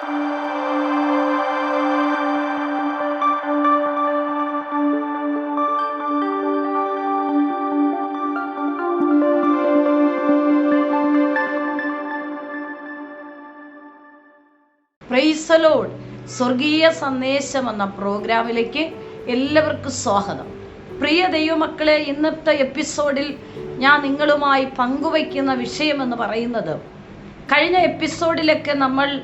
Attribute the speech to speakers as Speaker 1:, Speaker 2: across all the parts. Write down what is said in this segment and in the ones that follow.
Speaker 1: സ്വർഗീയ സന്ദേശം എന്ന പ്രോഗ്രാമിലേക്ക് എല്ലാവർക്കും സ്വാഗതം. പ്രിയ ദൈവമക്കളെ ഇന്നത്തെ എപ്പിസോഡിൽ ഞാൻ നിങ്ങളുമായി പങ്കുവയ്ക്കുന്ന വിഷയമെന്ന് പറയുന്നത് കഴിഞ്ഞ എപ്പിസോഡിലൊക്കെ നമ്മൾ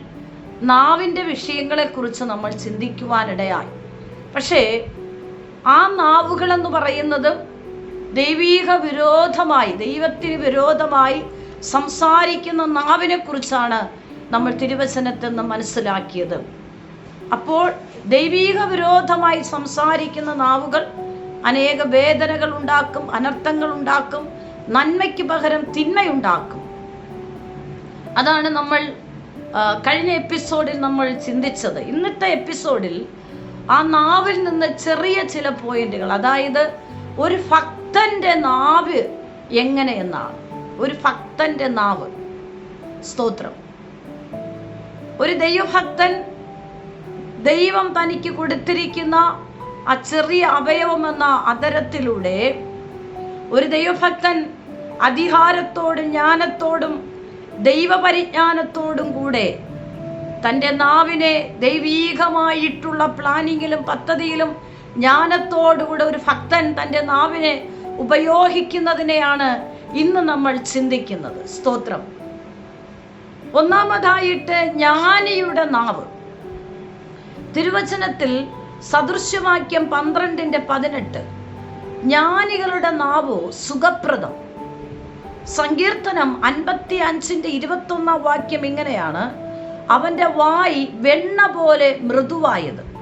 Speaker 1: നാവിന്റെ വിഷയങ്ങളെക്കുറിച്ച് നമ്മൾ ചിന്തിക്കുവാനിടയായി. പക്ഷേ ആ നാവുകളെന്ന് പറയുന്നത് ദൈവീക വിരോധമായി ദൈവത്തിന് വിരോധമായി സംസാരിക്കുന്ന നാവിനെ കുറിച്ചാണ് നമ്മൾ തിരുവചനത്തിൽ നിന്ന് മനസ്സിലാക്കിയത്. അപ്പോൾ ദൈവീക വിരോധമായി സംസാരിക്കുന്ന നാവുകൾ അനേക വേദനകൾ ഉണ്ടാക്കും അനർത്ഥങ്ങൾ ഉണ്ടാക്കും നന്മയ്ക്ക് പകരം തിന്മയുണ്ടാക്കും. അതാണ് നമ്മൾ കഴിഞ്ഞ എപ്പിസോഡിൽ നമ്മൾ ചിന്തിച്ചത് ഇന്നത്തെ എപ്പിസോഡിൽ ആ നാവിൽ നിന്ന് ചെറിയ ചില പോയിന്റുകൾ അതായത് ഒരു ഭക്തന്റെ നാവ് എങ്ങനെയെന്നാണ്. ഒരു ഭക്തന്റെ നാവ്. സ്തോത്രം. ഒരു ദൈവഭക്തൻ ദൈവം തനിക്ക് കൊടുത്തിരിക്കുന്ന ആ ചെറിയ അവയവം എന്ന അതരത്തിലൂടെ ഒരു ദൈവഭക്തൻ അധികാരത്തോടും ജ്ഞാനത്തോടും ദൈവപരിജ്ഞാനത്തോടും കൂടെ തന്റെ നാവിനെ ദൈവീകമായിട്ടുള്ള പ്ലാനിങ്ങിലും പദ്ധതിയിലും ജ്ഞാനത്തോടുകൂടെ ഒരു ഭക്തൻ തന്റെ നാവിനെ ഉപയോഗിക്കുന്നതിനെയാണ് ഇന്ന് നമ്മൾ ചിന്തിക്കുന്നത്. സ്തോത്രം. ഒന്നാമതായിട്ട് ജ്ഞാനിയുടെ നാവ്. തിരുവചനത്തിൽ സദൃശ്യവാക്യം പന്ത്രണ്ടിന്റെ പതിനെട്ട്. ജ്ഞാനികളുടെ നാവോ സുഖപ്രദം. സങ്കീർത്തനം അൻപത്തി അഞ്ചിന്റെ ഇരുപത്തൊന്നാം വാക്യം ഇങ്ങനെയാണ്. അവന്റെ വായി വെണ്ണ പോലെ മൃദുവായത്.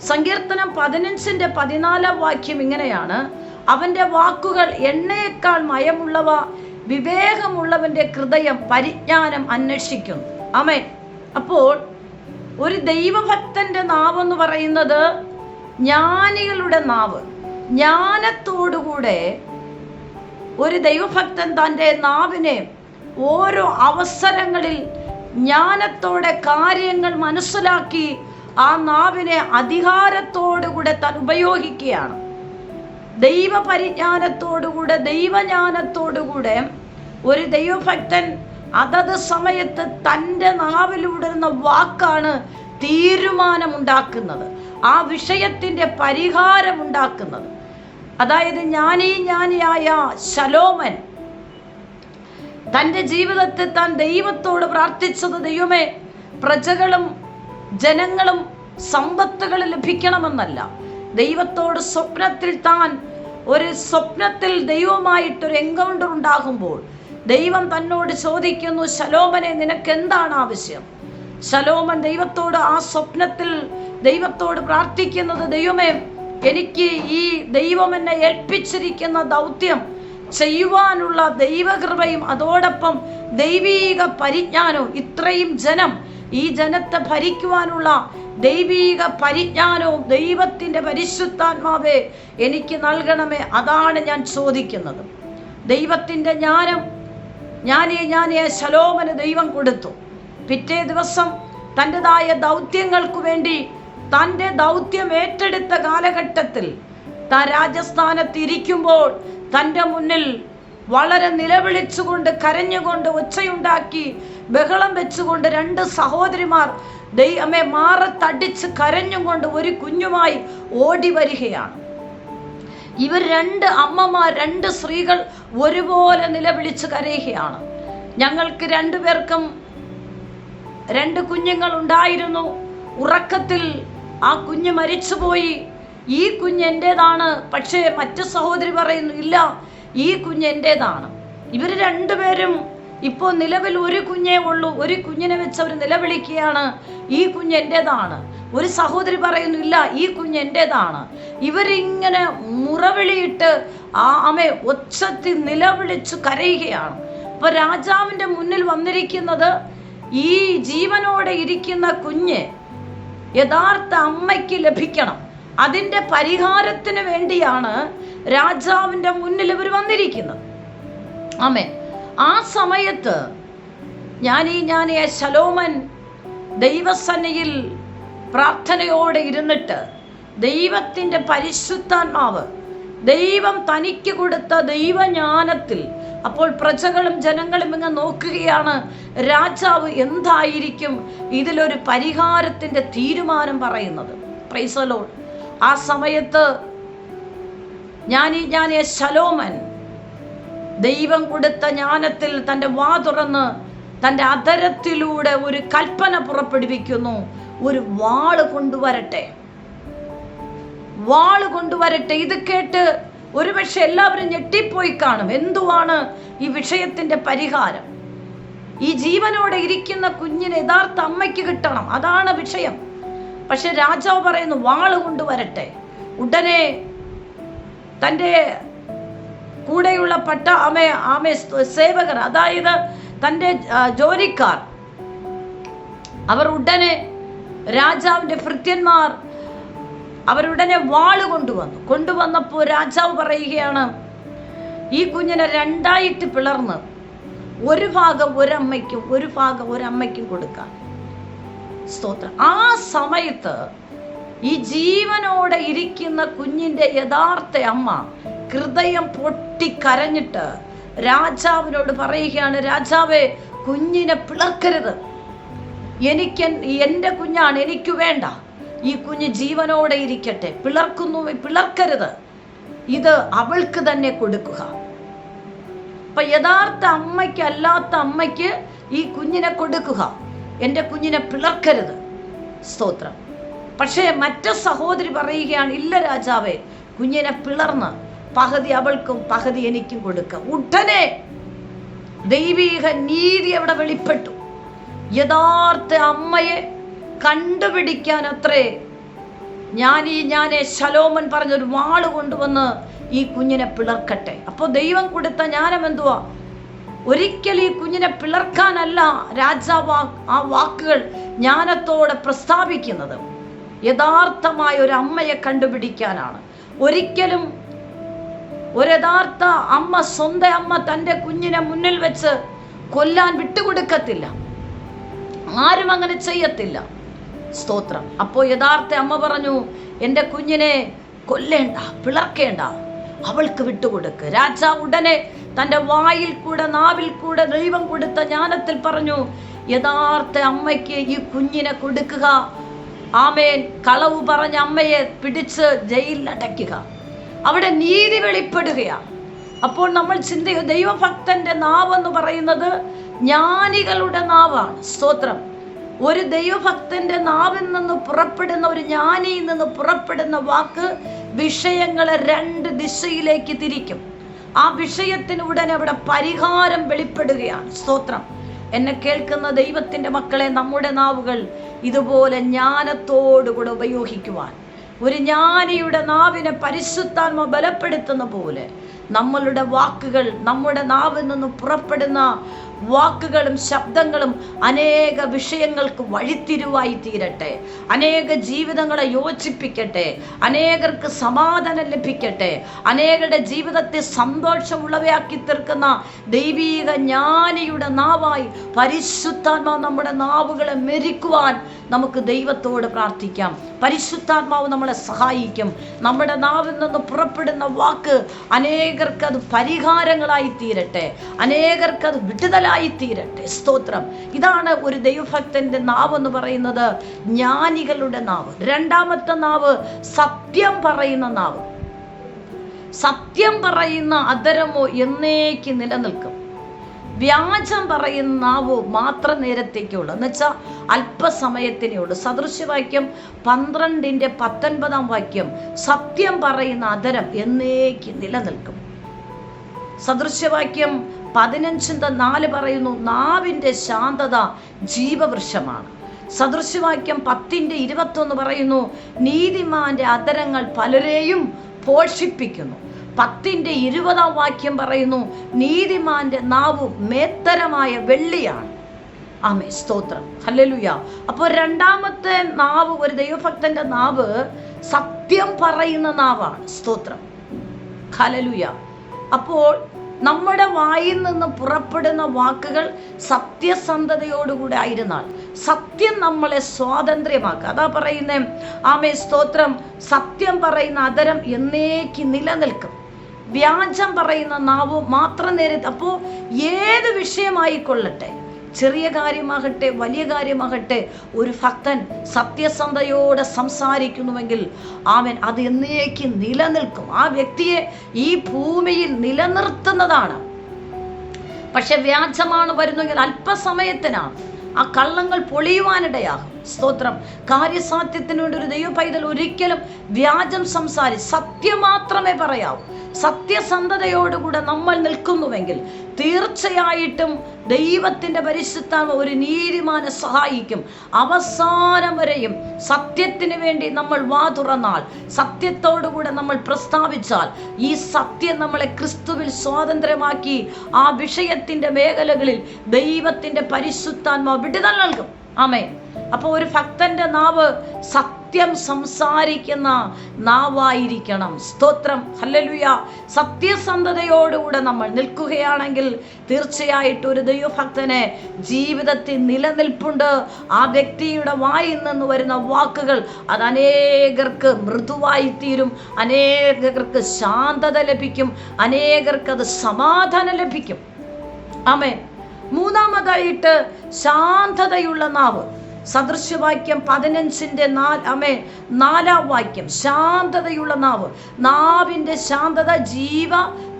Speaker 1: സങ്കീർത്തനം പതിനഞ്ചിന്റെ പതിനാലാം വാക്യം ഇങ്ങനെയാണ്. അവന്റെ വാക്കുകൾ എണ്ണയേക്കാൾ മയമുള്ളവ വിവേകമുള്ളവന്റെ ഹൃദയം പരിജ്ഞാനം അന്വേഷിക്കുന്നു. അമേ അപ്പോൾ ഒരു ദൈവഭക്തന്റെ എന്ന് പറയുന്നത് ജ്ഞാനികളുടെ നാവ്. ജ്ഞാനത്തോടുകൂടെ ഒരു ദൈവഭക്തൻ തന്റെ നാവിനെ ഓരോ അവസരങ്ങളിൽ ജ്ഞാനത്തോടെ കാര്യങ്ങൾ മനസ്സിലാക്കി ആ നാവിനെ അധികാരത്തോടുകൂടെ താൻ ഉപയോഗിക്കുകയാണ്. ദൈവപരിജ്ഞാനത്തോടുകൂടെ ദൈവജ്ഞാനത്തോടുകൂടെ ഒരു ദൈവഭക്തൻ അതത് സമയത്ത് തന്റെ നാവിലൂടുന്ന വാക്കാണ് തീരുമാനമുണ്ടാക്കുന്നത്. ആ വിഷയത്തിന്റെ പരിഹാരമുണ്ടാക്കുന്നത്. അതായത് ജ്ഞാനീ ജ്ഞാനിയായ ശലോമൻ തന്റെ ജീവിതത്തെ താൻ ദൈവത്തോട് പ്രാർത്ഥിച്ചത് ദൈവമേ പ്രജകളും ജനങ്ങളും സമ്പത്തുകൾ ലഭിക്കണമെന്നല്ല. ദൈവത്തോട് സ്വപ്നത്തിൽ താൻ ഒരു സ്വപ്നത്തിൽ ദൈവമായിട്ടൊരു എൻകൗണ്ടർ ഉണ്ടാകുമ്പോൾ ദൈവം തന്നോട് ചോദിക്കുന്നു ശലോമനെ നിനക്ക് എന്താണ് ആവശ്യം? ശലോമൻ ദൈവത്തോട് ആ സ്വപ്നത്തിൽ ദൈവത്തോട് പ്രാർത്ഥിക്കുന്നത് ദൈവമേ എനിക്ക് ഈ ദൈവം എന്നെ ഏൽപ്പിച്ചിരിക്കുന്ന ദൗത്യം ചെയ്യുവാനുള്ള ദൈവകൃപയും അതോടൊപ്പം ദൈവീക പരിജ്ഞാനവും ഇത്രയും ജനം ഈ ജനത്തെ ഭരിക്കുവാനുള്ള ദൈവീക പരിജ്ഞാനവും ദൈവത്തിന്റെ പരിശുദ്ധാത്മാവേ എനിക്ക് നൽകണമേ അതാണ് ഞാൻ ചോദിക്കുന്നത്. ദൈവത്തിന്റെ ജ്ഞാനം ഞാനേ ഞാനേ ശലോമന് ദൈവം കൊടുത്തു. പിറ്റേ ദിവസം തന്റെതായ ദൗത്യങ്ങൾക്ക് വേണ്ടി തന്റെ ദൗത്യം ഏറ്റെടുത്ത കാലഘട്ടത്തിൽ താൻ രാജസ്ഥാനത്ത് ഇരിക്കുമ്പോൾ തന്റെ മുന്നിൽ വളരെ നിലവിളിച്ചുകൊണ്ട് കരഞ്ഞുകൊണ്ട് ഒച്ചയുണ്ടാക്കി ബഹളം വെച്ചുകൊണ്ട് രണ്ട് സഹോദരിമാർ ദൈവമേ മാറത്തടിച്ച് കരഞ്ഞുകൊണ്ട് ഒരു കുഞ്ഞുമായി ഓടി വരികയാണ്. ഇവർ രണ്ട് അമ്മമാർ രണ്ട് സ്ത്രീകൾ ഒരുപോലെ നിലവിളിച്ച് കരയുകയാണ്. ഞങ്ങൾക്ക് രണ്ടുപേർക്കും രണ്ട് കുഞ്ഞുങ്ങൾ ഉണ്ടായിരുന്നു ഉറക്കത്തിൽ ആ കുഞ്ഞ് മരിച്ചുപോയി. ഈ കുഞ്ഞ് എന്റേതാണ് പക്ഷേ മറ്റു സഹോദരി പറയുന്നു ഇല്ല ഈ കുഞ്ഞ് എന്റേതാണ് ഇവർ രണ്ടുപേരും ഇപ്പോൾ നിലവിൽ ഒരു കുഞ്ഞേ ഉള്ളൂ. ഒരു കുഞ്ഞിനെ വെച്ച് അവർ നിലവിളിക്കുകയാണ്. ഈ കുഞ്ഞ് എന്റേതാണ് ഒരു സഹോദരി പറയുന്നു ഇല്ല ഈ കുഞ്ഞ് എന്റേതാണ് ഇവരിങ്ങനെ മുറവിളിയിട്ട് ആ അമ്മ ഒച്ചത്തിൽ നിലവിളിച്ചു കരയുകയാണ്. അപ്പൊ രാജാവിന്റെ മുന്നിൽ വന്നിരിക്കുന്നത് ഈ ജീവനോടെ ഇരിക്കുന്ന കുഞ്ഞ് യഥാർത്ഥ അമ്മയ്ക്ക് ലഭിക്കണം. അതിന്റെ പരിഹാരത്തിന് വേണ്ടിയാണ് രാജാവിന്റെ മുന്നിൽ ഇവർ വന്നിരിക്കുന്നത്. ആമേ ആ സമയത്ത് ഞാൻ ഈ ഞാൻ ശലോമൻ ദൈവസന്നയിൽ പ്രാർത്ഥനയോടെ ഇരുന്നിട്ട് ദൈവത്തിന്റെ പരിശുദ്ധാത്മാവ് ദൈവം തനിക്ക് കൊടുത്ത ദൈവജ്ഞാനത്തിൽ അപ്പോൾ പ്രജകളും ജനങ്ങളും ഇങ്ങ് നോക്കുകയാണ് രാജാവ് എന്തായിരിക്കും ഇതിലൊരു പരിഹാരത്തിന്റെ തീരുമാനം പറയുന്നത്? പ്രൈസലോൾ ആ സമയത്ത് ഞാൻ ഈ ഞാൻ ശലോമൻ ദൈവം കൊടുത്ത ജ്ഞാനത്തിൽ തന്റെ വാ തുറന്ന് തന്റെ അതരത്തിലൂടെ ഒരു കൽപ്പന പുറപ്പെടുവിക്കുന്നു. ഒരു വാൾ കൊണ്ടുവരട്ടെ. വാൾ കൊണ്ടുവരട്ടെ. ഇത് കേട്ട് ഒരുപക്ഷെ എല്ലാവരും ഞെട്ടിപ്പോയി കാണും. എന്തുവാണ് ഈ വിഷയത്തിന്റെ പരിഹാരം? ഈ ജീവനോടെ ഇരിക്കുന്ന കുഞ്ഞിന് യഥാർത്ഥ അമ്മയ്ക്ക് കിട്ടണം. അതാണ് വിഷയം. പക്ഷെ രാജാവ് പറയുന്നു വാൾ കൊണ്ടുവരട്ടെ. ഉടനെ തന്റെ കൂടെയുള്ള പട്ട ആമേ ആമ സേവകർ അതായത് തന്റെ ജോലിക്കാർ അവർ ഉടനെ രാജാവിന്റെ ഭൃത്യന്മാർ അവരുടനെ വാൾ കൊണ്ടുവന്നു. കൊണ്ടുവന്നപ്പോൾ രാജാവ് പറയുകയാണ് ഈ കുഞ്ഞിനെ രണ്ടായിട്ട് പിളർന്ന് ഒരു ഭാഗം ഒരമ്മയ്ക്കും ഒരു ഭാഗം ഒരമ്മയ്ക്കും കൊടുക്കാൻ സ്തോത്രം. ആ സമയത്ത് ഈ ജീവനോടെ ഇരിക്കുന്ന കുഞ്ഞിന്റെ യഥാർത്ഥ അമ്മ ഹൃദയം പൊട്ടിക്കരഞ്ഞിട്ട് രാജാവിനോട് പറയുകയാണ് രാജാവേ കുഞ്ഞിനെ പിളർക്കരുത്. എനിക്ക് എന്റെ കുഞ്ഞാണ് എനിക്ക് വേണ്ട. ഈ കുഞ്ഞ് ജീവനോടെ ഇരിക്കട്ടെ. പിളർക്കുന്നു പിളർക്കരുത്. ഇത് അവൾക്ക് തന്നെ കൊടുക്കുക. അപ്പൊ യഥാർത്ഥ അമ്മയ്ക്ക് അല്ലാത്ത അമ്മയ്ക്ക് ഈ കുഞ്ഞിനെ കൊടുക്കുക. എന്റെ കുഞ്ഞിനെ പിളർക്കരുത്. സ്തോത്രം. പക്ഷേ മറ്റു സഹോദരി പറയുകയാണ് ഇല്ല രാജാവേ കുഞ്ഞിനെ പിളർന്ന് പകുതി അവൾക്കും പകുതി എനിക്കും കൊടുക്കുക ഉടനെ ദൈവീക നീതി അവിടെ വെളിപ്പെട്ടു. യഥാർത്ഥ അമ്മയെ കണ്ടുപിടിക്കാൻ അത്രേ. ഞാൻ ഈ ഞാനെ ശലോമൻ പറഞ്ഞൊരു വാൾ കൊണ്ടുവന്ന് ഈ കുഞ്ഞിനെ പിളർക്കട്ടെ. അപ്പോൾ ദൈവം കൊടുത്ത ജ്ഞാനം എന്തുവാ? ഒരിക്കൽ ഈ കുഞ്ഞിനെ പിളർക്കാനല്ല രാജാവ് ആ- വാക്കുകൾ ജ്ഞാനത്തോടെ പ്രസ്താവിക്കുന്നത്. യഥാർത്ഥമായ ഒരു അമ്മയെ കണ്ടുപിടിക്കാനാണ്. ഒരിക്കലും ഒരു യഥാർത്ഥ അമ്മ സ്വന്തം അമ്മ തന്റെ കുഞ്ഞിനെ മുന്നിൽ വെച്ച് കൊല്ലാൻ വിട്ടുകൊടുക്കത്തില്ല. ആരും അങ്ങനെ ചെയ്യത്തില്ല. സ്തോത്രം. അപ്പോൾ യഥാർത്ഥ അമ്മ പറഞ്ഞു എന്റെ കുഞ്ഞിനെ കൊല്ലേണ്ട പിളർക്കേണ്ട. അവൾക്ക് വിട്ടുകൊടുക്ക്. രാജാവ് ഉടനെ തന്റെ വായിൽ കൂടെ നാവിൽ കൂടെ ദൈവം കൊടുത്ത ജ്ഞാനത്തിൽ പറഞ്ഞു യഥാർത്ഥ അമ്മയ്ക്ക് ഈ കുഞ്ഞിനെ കൊടുക്കുക. ആമേൻ. കളവ് പറഞ്ഞ അമ്മയെ പിടിച്ച് ജയിലിൽ അടയ്ക്കുക. അവിടെ നീതി വെളിപ്പെടുകയാണ്. അപ്പോൾ നമ്മൾ ചിന്തിക്കുക ദൈവഭക്തന്റെ നാവ് എന്ന് പറയുന്നത് ജ്ഞാനികളുടെ നാവാണ്. സ്തോത്രം. ഒരു ദൈവഭക്തന്റെ നാവിൽ നിന്ന് പുറപ്പെടുന്ന ഒരു ജ്ഞാനിയിൽ നിന്ന് പുറപ്പെടുന്ന വാക്ക് വിഷയങ്ങളെ രണ്ട് ദിശയിലേക്ക് തിരിക്കും. ആ വിഷയത്തിന് ഉടനെ അവിടെ പരിഹാരം വെളിപ്പെടുകയാണ്. സ്തോത്രം. എന്നെ കേൾക്കുന്ന ദൈവത്തിന്റെ മക്കളെ നമ്മുടെ നാവുകൾ ഇതുപോലെ ജ്ഞാനത്തോടുകൂടെ ഉപയോഗിക്കുവാൻ. ഒരു ജ്ഞാനിയുടെ നാവിനെ പരിശുദ്ധാത്മ ബലപ്പെടുത്തുന്ന പോലെ നമ്മളുടെ വാക്കുകൾ നമ്മുടെ നാവിൽ നിന്ന് പുറപ്പെടുന്ന വാക്കുകളും ശബ്ദങ്ങളും അനേക വിഷയങ്ങൾക്ക് വഴിത്തിരിവായി തീരട്ടെ. അനേക ജീവിതങ്ങളെ യോജിപ്പിക്കട്ടെ. അനേകർക്ക് സമാധാനം ലഭിക്കട്ടെ. അനേകരുടെ ജീവിതത്തെ സന്തോഷമുള്ളവയാക്കി തീർക്കുന്ന ദൈവീക ജ്ഞാനിയുടെ നാവായി പരിശുദ്ധാത്മാവ് നമ്മുടെ നാവുകളെ മെരിക്കുവാൻ നമുക്ക് ദൈവത്തോട് പ്രാർത്ഥിക്കാം. പരിശുദ്ധാത്മാവ് നമ്മളെ സഹായിക്കും. നമ്മുടെ നാവിൽ നിന്ന് പുറപ്പെടുന്ന വാക്ക് അനേകർക്ക് അത് പരിഹാരങ്ങളായി തീരട്ടെ. അനേകർക്ക് അത് വിടുതലായി തീരട്ടെ സ്തോത്രം. ഇതാണ് ഒരു ദൈവഭക്തന്റെ നാവ് എന്ന് പറയുന്നത് ജ്ഞാനികളുടെ നാവ്. രണ്ടാമത്തെ നാവ് സത്യം പറയുന്ന നാവ്. സത്യം പറയുന്ന അധരമോ എന്നേക്ക് നിലനിൽക്കും. വ്യാജം പറയുന്ന നാവോ മാത്രം നേരത്തേക്കുള്ളൂ. എന്ന് വെച്ചാൽ അല്പസമയത്തിനേ ഉള്ളൂ. സദൃശ്യവാക്യം പന്ത്രണ്ടിന്റെ പത്തൊൻപതാം വാക്യം സത്യം പറയുന്ന അധരം എന്നേക്ക് നിലനിൽക്കും. സദൃശ്യവാക്യം പതിനഞ്ചിന്റെ നാല് പറയുന്നു നാവിന്റെ ശാന്തത ജീവവൃക്ഷമാണ്. സദൃശ്യവാക്യം പത്തിന്റെ ഇരുപത്തൊന്ന് പറയുന്നു നീതിമാന്റെ അതരങ്ങൾ പലരെയും പോഷിപ്പിക്കുന്നു. പത്തിന്റെ ഇരുപതാം വാക്യം പറയുന്നു നീതിമാന്റെ നാവ് മേത്തരമായ വെള്ളിയാണ്. ആമേ സ്തോത്രം. ഹല്ലേലൂയ. അപ്പോൾ രണ്ടാമത്തെ നാവ് ഒരു ദൈവഭക്തന്റെ നാവ് സത്യം പറയുന്ന നാവാണ്. സ്തോത്രം. ഹല്ലേലൂയ. അപ്പോൾ നമ്മുടെ വായിൽ നിന്ന് പുറപ്പെടുന്ന വാക്കുകൾ സത്യസന്ധതയോടുകൂടെ ആയിരുന്നാൽ സത്യം നമ്മളെ സ്വാതന്ത്ര്യമാക്കുക. അതാ പറയുന്നേ ആമേ സ്തോത്രം. സത്യം പറയുന്ന അതരം എന്നേക്ക് നിലനിൽക്കും. വ്യാജം പറയുന്ന നാവ് മാത്രം നേരെ അപ്പോൾ ഏത് വിഷയമായിക്കൊള്ളട്ടെ? ചെറിയ കാര്യമാകട്ടെ വലിയ കാര്യമാകട്ടെ ഒരു ഭക്തൻ സത്യസന്ധയോടെ സംസാരിക്കുന്നുവെങ്കിൽ അവൻ അത് എന്നേക്ക് നിലനിൽക്കും. ആ വ്യക്തിയെ ഈ ഭൂമിയിൽ നിലനിർത്തുന്നതാണ്. പക്ഷെ വ്യാജമാണ് വരുന്നെങ്കിൽ അല്പസമയത്തിനാണ്. ആ കള്ളങ്ങൾ പൊളിയുവാനിടയാകും. സ്തോത്രം. കാര്യസാധ്യത്തിന് വേണ്ടി ഒരു ദൈവ പൈതൽ ഒരിക്കലും വ്യാജം സംസാരി സത്യം മാത്രമേ പറയാവൂ. സത്യസന്ധതയോടുകൂടെ നമ്മൾ നിൽക്കുന്നുവെങ്കിൽ തീർച്ചയായിട്ടും ദൈവത്തിന്റെ പരിശുദ്ധാത്മ ഒരു നീതിമാനെ സഹായിക്കും. അവസാനം വരെയും സത്യത്തിന് വേണ്ടി നമ്മൾ വാ തുറന്നാൽ സത്യത്തോടുകൂടെ നമ്മൾ പ്രസ്താവിച്ചാൽ ഈ സത്യം നമ്മളെ ക്രിസ്തുവിൽ സ്വാതന്ത്ര്യമാക്കി ആ വിഷയത്തിന്റെ മേഖലകളിൽ ദൈവത്തിന്റെ പരിശുദ്ധാത്മ വിടുതൽ നൽകും. ആമേ അപ്പോൾ ഒരു ഭക്തന്റെ നാവ് സത്യം സംസാരിക്കുന്ന നാവായിരിക്കണം. സ്തോത്രം. ഹല്ലലുയ. സത്യസന്ധതയോടുകൂടെ നമ്മൾ നിൽക്കുകയാണെങ്കിൽ തീർച്ചയായിട്ടും ഒരു ദൈവഭക്തനെ ജീവിതത്തിൽ നിലനിൽപ്പുണ്ട്. ആ വ്യക്തിയുടെ വായിൽ നിന്ന് വരുന്ന വാക്കുകൾ അത് അനേകർക്ക് മൃദുവായി തീരും അനേകർക്ക് ശാന്തത ലഭിക്കും. അനേകർക്ക് അത് സമാധാനം ലഭിക്കും. ആമേ മൂന്നാമതായിട്ട് ശാന്തതയുള്ള നാവ്. സദൃശ്യവാക്യം പതിനഞ്ചിന്റെ നാല് അമേ നാലാം വാക്യം. ശാന്തതയുള്ള നാവ്. നാവിന്റെ ശാന്തത ജീവ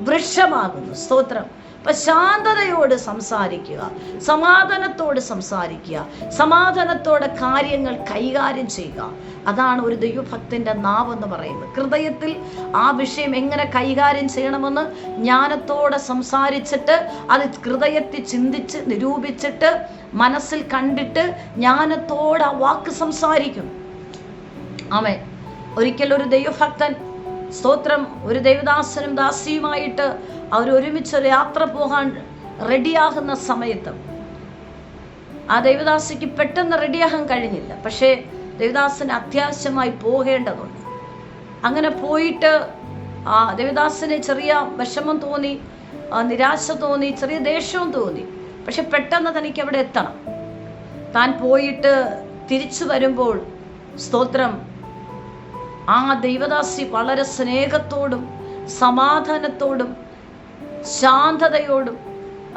Speaker 1: വൃക്ഷമാകുന്നു. സ്തോത്രം. അപ്പൊ ശാന്തതയോട് സംസാരിക്കുക സമാധാനത്തോട് സംസാരിക്കുക സമാധാനത്തോടെ കാര്യങ്ങൾ കൈകാര്യം ചെയ്യുക. അതാണ് ഒരു ദൈവഭക്തന്റെ നാവ് എന്ന് പറയുന്നത്. ഹൃദയത്തിൽ ആ വിഷയം എങ്ങനെ കൈകാര്യം ചെയ്യണമെന്ന് ജ്ഞാനത്തോടെ സംസാരിച്ചിട്ട് അത് ഹൃദയത്തിൽ ചിന്തിച്ച് നിരൂപിച്ചിട്ട് മനസ്സിൽ കണ്ടിട്ട് ജ്ഞാനത്തോടെ ആ വാക്ക് സംസാരിക്കും. ആമേ ഒരിക്കൽ ഒരു ദൈവഭക്തൻ സ്തോത്രം ഒരു ദൈവദാസനും ദാസിയുമായിട്ട് അവർ ഒരുമിച്ച് ഒരു യാത്ര പോകാൻ റെഡിയാകുന്ന സമയത്ത് ആ ദൈവദാസിക്ക് പെട്ടെന്ന് റെഡിയാകാൻ കഴിഞ്ഞില്ല. പക്ഷേ ദേവദാസന് അത്യാവശ്യമായി പോകേണ്ടതുണ്ട്. അങ്ങനെ പോയിട്ട് ആ ദേവദാസിന് ചെറിയ വിഷമം തോന്നി നിരാശ തോന്നി ചെറിയ ദേഷ്യവും തോന്നി. പക്ഷെ പെട്ടെന്ന് തനിക്ക് അവിടെ എത്തണം. താൻ പോയിട്ട് തിരിച്ചു വരുമ്പോൾ സ്തോത്രം. ആ ദൈവദാസി വളരെ സ്നേഹത്തോടും സമാധാനത്തോടും ശാന്തതയോടും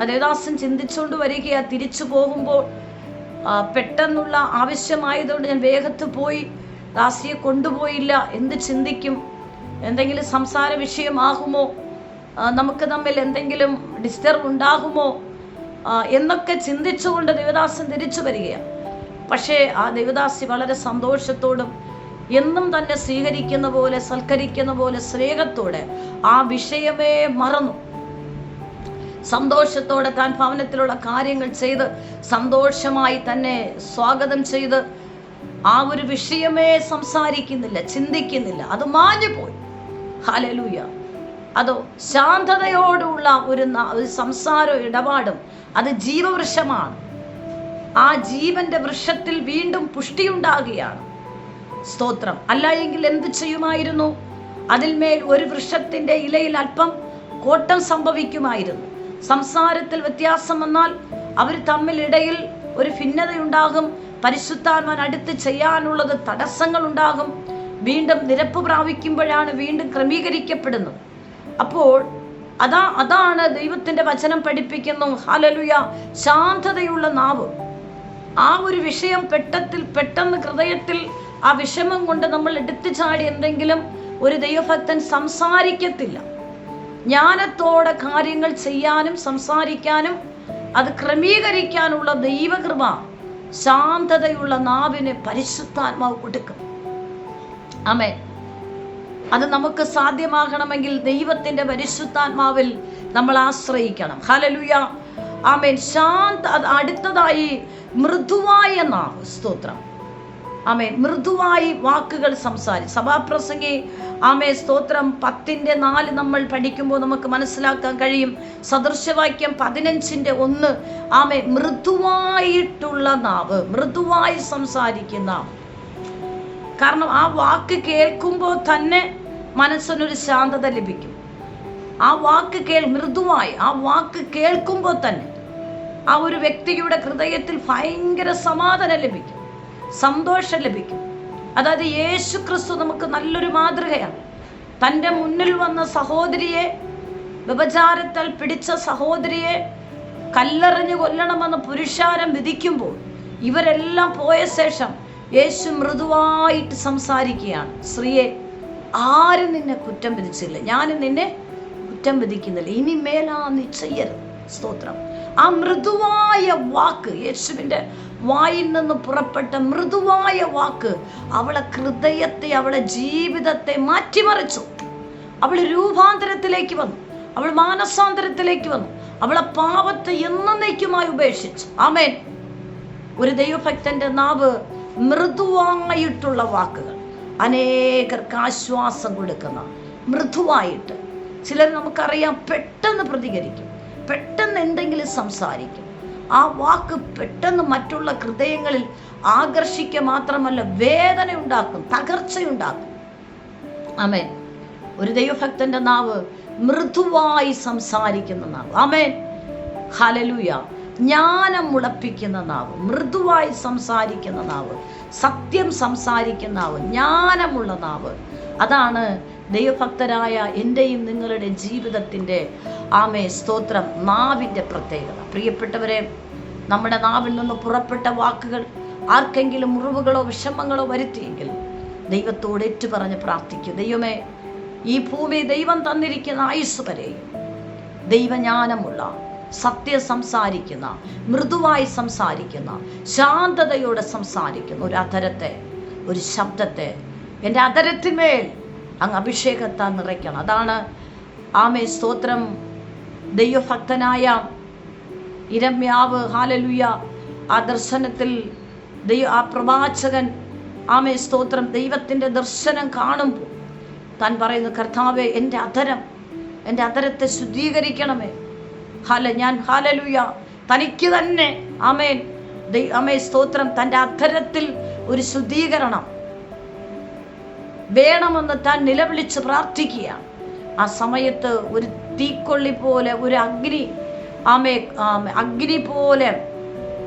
Speaker 1: ദേവദാസൻ ചിന്തിച്ചുകൊണ്ട് വരികയാ തിരിച്ചു പോകുമ്പോൾ പെട്ടെന്നുള്ള ആവശ്യമായതുകൊണ്ട് ഞാൻ വേഗത്ത് പോയി ദാസിയെ കൊണ്ടുപോയില്ല എന്ത് ചിന്തിക്കും എന്തെങ്കിലും സംസാര വിഷയമാകുമോ നമുക്ക് തമ്മിൽ എന്തെങ്കിലും ഡിസ്റ്റർബ് ഉണ്ടാകുമോ എന്നൊക്കെ ചിന്തിച്ചുകൊണ്ട് ദേവദാസൻ തിരിച്ചു വരികയാണ് പക്ഷേ ആ ദേവദാസി വളരെ സന്തോഷത്തോടും എന്നും തന്നെ സ്വീകരിക്കുന്ന പോലെ സൽക്കരിക്കുന്ന പോലെ സ്നേഹത്തോടെ ആ വിഷയമേ മറന്നു. സന്തോഷത്തോടെ താൻ ഭവനത്തിലുള്ള കാര്യങ്ങൾ ചെയ്ത് സന്തോഷമായി തന്നെ സ്വാഗതം ചെയ്ത് ആ ഒരു വിഷയമേ സംസാരിക്കുന്നില്ല ചിന്തിക്കുന്നില്ല. അത് മാഞ്ഞു പോയി ഹലലൂയ അതോ ശാന്തതയോടുള്ള ഒരു സംസാരവും ഇടപാടും അത് ജീവവൃക്ഷമാണ്. ആ ജീവന്റെ വൃക്ഷത്തിൽ വീണ്ടും പുഷ്ടിയുണ്ടാകുകയാണ്. സ്തോത്രം. അല്ല എങ്കിൽ എന്ത് ചെയ്യുമായിരുന്നു? അതിന്മേൽ ഒരു വൃക്ഷത്തിന്റെ ഇലയിൽ അല്പം കോട്ടം സംഭവിക്കുമായിരുന്നു. സംസാരത്തിൽ വ്യത്യാസം വന്നാൽ അവർ തമ്മിൽ ഇടയിൽ ഒരു ഭിന്നതയുണ്ടാകും. പരിശുദ്ധാത്മാൻ അടുത്ത് ചെയ്യാനുള്ളത് തടസ്സങ്ങൾ ഉണ്ടാകും. വീണ്ടും നിരപ്പ് പ്രാപിക്കുമ്പോഴാണ് വീണ്ടും ക്രമീകരിക്കപ്പെടുന്നത്. അപ്പോൾ അതാ അതാണ് ദൈവത്തിന്റെ വചനം പഠിപ്പിക്കുന്നു. ഹലലുയ ശാന്തതയുള്ള നാവ്. ആ ഒരു വിഷയം പെട്ടത്തിൽ പെട്ടെന്ന് ഹൃദയത്തിൽ ആ വിഷമം കൊണ്ട് നമ്മൾ എടുത്തു ചാടി എന്തെങ്കിലും ഒരു ദൈവഭക്തൻ സംസാരിക്കത്തില്ല. ജ്ഞാനത്തോടെ കാര്യങ്ങൾ ചെയ്യാനും സംസാരിക്കാനും അത് ക്രമീകരിക്കാനുള്ള ദൈവകൃപ ശാന്തതയുള്ള നാവിന് പരിശുദ്ധാത്മാവ് കൊടുക്കും. ആമേ അത് നമുക്ക് സാധ്യമാകണമെങ്കിൽ ദൈവത്തിന്റെ പരിശുദ്ധാത്മാവിൽ നമ്മൾ ആശ്രയിക്കണം. ഹലലുയ ആമേൻ. ശാന്ത അടുത്തതായി മൃദുവായ നാവ്. സ്തോത്രം. ആമേൻ. മൃദുവായി വാക്കുകൾ സംസാരി. സഭാപ്രസംഗി ആമേ സ്തോത്രം പത്തിന്റെ നാല് നമ്മൾ പഠിക്കുമ്പോൾ നമുക്ക് മനസ്സിലാക്കാൻ കഴിയും. സദൃശവാക്യം പതിനഞ്ചിന്റെ ഒന്ന് ആമേ മൃദുവായിട്ടുള്ള നാവ് മൃദുവായി സംസാരിക്കുന്ന കാരണം ആ വാക്ക് കേൾക്കുമ്പോൾ തന്നെ മനസ്സിനൊരു ശാന്തത ലഭിക്കും. ആ വാക്ക് കേൾ മൃദുവായി ആ വാക്ക് കേൾക്കുമ്പോൾ തന്നെ ആ ഒരു വ്യക്തിയുടെ ഹൃദയത്തിൽ ഭയങ്കര സമാധാനം ലഭിക്കും. സന്തോഷം ലഭിക്കും. അതായത് യേശു ക്രിസ്തു നമുക്ക് നല്ലൊരു മാതൃകയാണ്. തന്റെ മുന്നിൽ വന്ന സഹോദരിയെ വ്യഭചാരത്താൽ പിടിച്ച സഹോദരിയെ കല്ലെറിഞ്ഞ് കൊല്ലണമെന്ന് പുരുഷാരം വിധിക്കുമ്പോൾ ഇവരെല്ലാം പോയ ശേഷം യേശു മൃദുവായിട്ട് സംസാരിക്കുകയാണ്. സ്ത്രീയെ ആരും നിന്നെ കുറ്റം വിധിച്ചില്ല? ഞാൻ നിന്നെ കുറ്റം വിധിക്കുന്നില്ല. ഇനി മേലാ നീ ചെയ്യരുത്. സ്തോത്രം. ആ മൃദുവായ വാക്ക് യേശുവിന്റെ വായിൽ നിന്ന് പുറപ്പെട്ട മൃദുവായ വാക്ക് അവളെ ഹൃദയത്തെ അവളെ ജീവിതത്തെ മാറ്റിമറിച്ചു. അവൾ രൂപാന്തരത്തിലേക്ക് വന്നു. അവൾ മാനസാന്തരത്തിലേക്ക് വന്നു. അവളെ പാപത്തെ എന്നേക്കുമായി ഉപേക്ഷിച്ചു. ആമേൻ. ഒരു ദൈവഭക്തന്റെ നാവ് മൃദുവായിട്ടുള്ള വാക്കുകൾ. അനേകർക്ക് ആശ്വാസം കൊടുക്കുന്ന മൃദുവായിട്ട്. ചിലർ നമുക്കറിയാം പെട്ടെന്ന് പ്രതികരിക്കും. പെട്ടെന്ന് എന്തെങ്കിലും സംസാരിക്കും. ആ വാക്ക് പെട്ടെന്ന് മറ്റുള്ള ഹൃദയങ്ങളിൽ ആകർഷിക്കുക മാത്രമല്ല വേദന ഉണ്ടാക്കും തകർച്ചയുണ്ടാക്കും. ആമേൻ. ഒരു ദൈവഭക്തന്റെ നാവ് മൃദുവായി സംസാരിക്കുന്ന നാവ്. ആമേൻ. ഹലലുയ ജ്ഞാനം മുളപ്പിക്കുന്ന നാവ് മൃദുവായി സംസാരിക്കുന്ന നാവ് സത്യം സംസാരിക്കുന്ന നാവ് ജ്ഞാനമുള്ള നാവ്. അതാണ് ദൈവഭക്തരായ എന്റെയും നിങ്ങളുടെ ജീവിതത്തിന്റെ ആമേ സ്തോത്രം നാവിന്റെ പ്രത്യേകത. പ്രിയപ്പെട്ടവരെ നമ്മുടെ നാവിൽ നിന്ന് പുറപ്പെട്ട വാക്കുകൾ ആർക്കെങ്കിലും മുറിവുകളോ വിഷമങ്ങളോ വരുത്തിയെങ്കിൽ ദൈവത്തോട് ഏറ്റുപറഞ്ഞ് പ്രാർത്ഥിക്കും. ദൈവമേ ഈ ഭൂമി ദൈവം തന്നിരിക്കുന്ന ആയുസ് വരെയും ദൈവജ്ഞാനമുള്ള സത്യം സംസാരിക്കുന്ന മൃദുവായി സംസാരിക്കുന്ന ശാന്തതയോടെ സംസാരിക്കുന്ന ഒരു അധരത്തെ ഒരു ശബ്ദത്തെ എന്റെ അധരത്തിന്മേൽ അങ്ങ് അഭിഷേകത്താൽ നിറയ്ക്കണം. അതാണ് ആമേ സ്തോത്രം. ദൈവഭക്തനായ ഇരമ്യാവ് ഹാലലുയ ആ ദർശനത്തിൽ ദൈവ ആ പ്രവാചകൻ ആമേ സ്തോത്രം ദൈവത്തിന്റെ ദർശനം കാണുമ്പോൾ താൻ പറയുന്നു കർത്താവെ എന്റെ അധരം എന്റെ അധരത്തെ ശുദ്ധീകരിക്കണമേ. ഹല ഞാൻ ഹാലലുയ. തനിക്ക് തന്നെ ആമേൻ ദൈ അമേ സ്തോത്രം തന്റെ അധരത്തിൽ ഒരു ശുദ്ധീകരണം വേണമെന്ന് താൻ നിലവിളിച്ച് പ്രാർത്ഥിക്കുകയാണ്. ആ സമയത്ത് ഒരു തീക്കൊള്ളി പോലെ ഒരു അഗ്നി ആമേ അഗ്നി പോലെ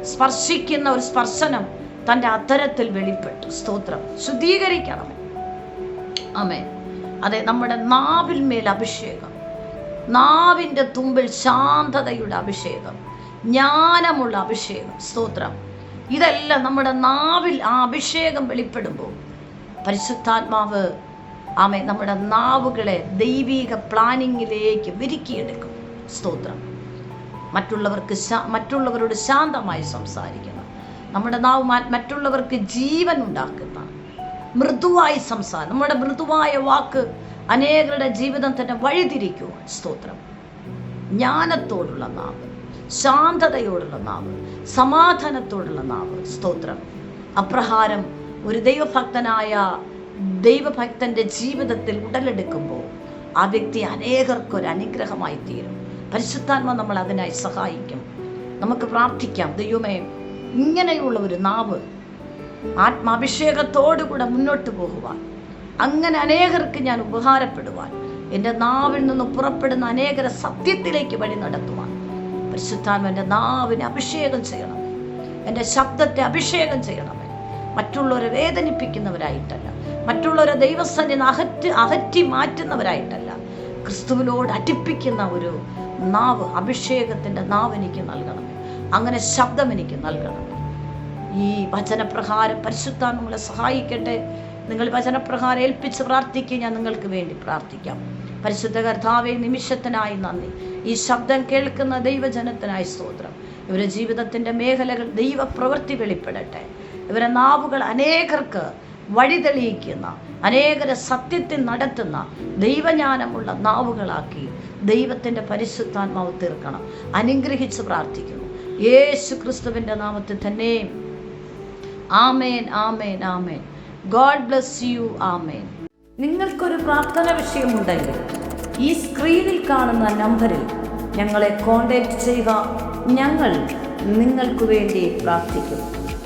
Speaker 1: സ്പർശിക്കുന്ന ഒരു സ്പർശനം തന്റെ അധരത്തിൽ വെളിപ്പെട്ടു. സ്തോത്രം. ശുദ്ധീകരിക്കണം. ആമേ അതെ നമ്മുടെ നാവിൽ മേൽ അഭിഷേകം. നാവിന്റെ തുമ്പിൽ ശാന്തതയുടെ അഭിഷേകം. ജ്ഞാനമുള്ള അഭിഷേകം. സ്തോത്രം. ഇതെല്ലാം നമ്മുടെ നാവിൽ ആ അഭിഷേകം വെളിപ്പെടുമ്പോൾ പരിശുദ്ധാത്മാവ് ആമേ നമ്മുടെ നാവുകളെ ദൈവീക പ്ലാനിങ്ങിലേക്ക് വിരുക്കിയെടുക്കും. സ്തോത്രം. മറ്റുള്ളവർക്ക് മറ്റുള്ളവരോട് ശാന്തമായി സംസാരിക്കണം നമ്മുടെ നാവ് മറ്റുള്ളവർക്ക് ജീവൻ ഉണ്ടാക്കുന്ന മൃദുവായി സംസാരം നമ്മുടെ മൃദുവായ വാക്ക് അനേകരുടെ ജീവിതം തന്നെ വഴിതിരിക്കുക സ്തോത്രം. ജ്ഞാനത്തോടുള്ള നാവ് ശാന്തതയോടുള്ള നാവ് സമാധാനത്തോടുള്ള നാവ്. സ്തോത്രം. അപ്രകാരം ഒരു ദൈവഭക്തനായ ദൈവഭക്തന്റെ ജീവിതത്തിൽ ഉടലെടുക്കുമ്പോൾ ആ വ്യക്തി അനേകർക്കൊരു അനുഗ്രഹമായി തീരും. പരിശുദ്ധാത്മ നമ്മൾ അതിനായി സഹായിക്കും. നമുക്ക് പ്രാർത്ഥിക്കാം. ദൈവമേ ഇങ്ങനെയുള്ള ഒരു നാവ് ആത്മാഭിഷേകത്തോടുകൂടെ മുന്നോട്ട് പോകുവാൻ അങ്ങനെ അനേകർക്ക് ഞാൻ ഉപകാരപ്പെടുവാൻ എന്റെ നാവിൽ നിന്ന് പുറപ്പെടുന്ന അനേകരെ സത്യത്തിലേക്ക് വഴി നടത്തുവാൻ പരിശുദ്ധാത്മ എന്റെ നാവിനെ അഭിഷേകം ചെയ്യണം. എന്റെ ശബ്ദത്തെ അഭിഷേകം ചെയ്യണമേ. മറ്റുള്ളവരെ വേദനിപ്പിക്കുന്നവരായിട്ടല്ല. മറ്റുള്ളവരെ ദൈവസന്നിധി അകറ്റി അകറ്റി മാറ്റുന്നവരായിട്ടല്ല. ക്രിസ്തുവിനോട് അടിപ്പിക്കുന്ന ഒരു നാവ് അഭിഷേകത്തിന്റെ നാവ് എനിക്ക് നൽകണം അങ്ങനെ ശബ്ദം എനിക്ക് നൽകണം ഈ വചനപ്രകാരം പരിശുദ്ധാൻ നമ്മളെ സഹായിക്കട്ടെ. നിങ്ങൾ വചനപ്രകാരം ഏൽപ്പിച്ച് പ്രാർത്ഥിക്കുക. ഞാൻ നിങ്ങൾക്ക് വേണ്ടി പ്രാർത്ഥിക്കാം. പരിശുദ്ധ കർത്താവെ നിമിഷത്തിനായി നന്ദി. ഈ ശബ്ദം കേൾക്കുന്ന ദൈവജനത്തിനായി സ്തോത്രം. ഇവരുടെ ജീവിതത്തിന്റെ മേഖലകൾ ദൈവപ്രവൃത്തി വെളിപ്പെടട്ടെ. ഇവരെ നാവുകൾ അനേകർക്ക് വഴിതെളിയിക്കുന്ന അനേകരെ സത്യത്തിൽ നടത്തുന്ന ദൈവജ്ഞാനമുള്ള നാവുകളാക്കി ദൈവത്തിന്റെ പരിശുദ്ധാത്മാവ് തീർക്കണം. അനുഗ്രഹിച്ച് പ്രാർത്ഥിക്കുന്നു. യേശു ക്രിസ്തുവിന്റെ നാമത്തിൽ തന്നെ. ആമേൻ ആമേൻ ആമേൻ. God bless you. ആമേൻ. നിങ്ങൾക്കൊരു പ്രാർത്ഥന വിഷയമുണ്ടെങ്കിൽ ഈ സ്ക്രീനിൽ കാണുന്ന നമ്പറിൽ ഞങ്ങളെ കോൺടാക്റ്റ് ചെയ്യുക. ഞങ്ങൾ നിങ്ങൾക്ക് വേണ്ടി പ്രാർത്ഥിക്കും.